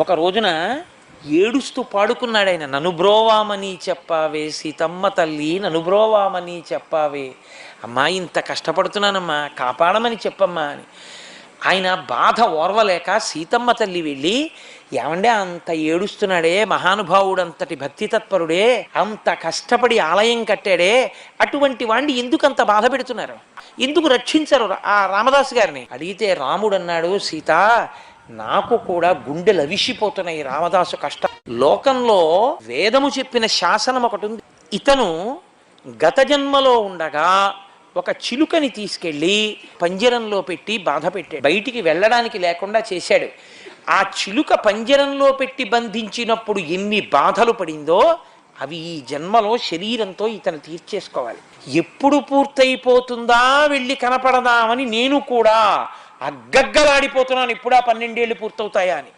ఒక రోజున ఏడుస్తూ పాడుకున్నాడు ఆయన నన్ను బ్రోవామని చెప్పావే సీతమ్మ తల్లి నను బ్రోవామని చెప్పావే. అమ్మా ఇంత కష్టపడుతున్నానమ్మా కాపాడమని చెప్పమ్మా అని. ఆయన బాధ ఓర్వలేక సీతమ్మ తల్లి వెళ్ళి ఏమండే అంత ఏడుస్తున్నాడే మహానుభావుడు అంతటి భక్తి తత్పరుడే అంత కష్టపడి ఆలయం కట్టాడే అటువంటి వాణ్ణి ఎందుకు అంత బాధ పెడుతున్నారు? ఎందుకు రక్షించరు ఆ రామదాస్ గారిని? అడిగితే రాముడు అన్నాడు సీత నాకు కూడా గుండెలు అవిసిపోతున్నాయి రామదాసు కష్ట. లోకంలో వేదము చెప్పిన శాసనం ఒకటి ఉంది. ఇతను గత జన్మలో ఉండగా ఒక చిలుకని తీసుకెళ్ళి పంజరంలో పెట్టి బాధ పెట్టాడు. బయటికి వెళ్ళడానికి లేకుండా చేశాడు. ఆ చిలుక పంజరంలో పెట్టి బంధించినప్పుడు ఎన్ని బాధలు పడిందో అవి ఈ జన్మలో శరీరంతో ఇతను తీర్చేసుకోవాలి. ఎప్పుడు పూర్తయిపోతుందా వెళ్ళి కనపడదామని నేను కూడా అగ్గగ్గలాడిపోతున్నాను ఇప్పుడా పన్నెండేళ్ళు పూర్తవుతాయా అని.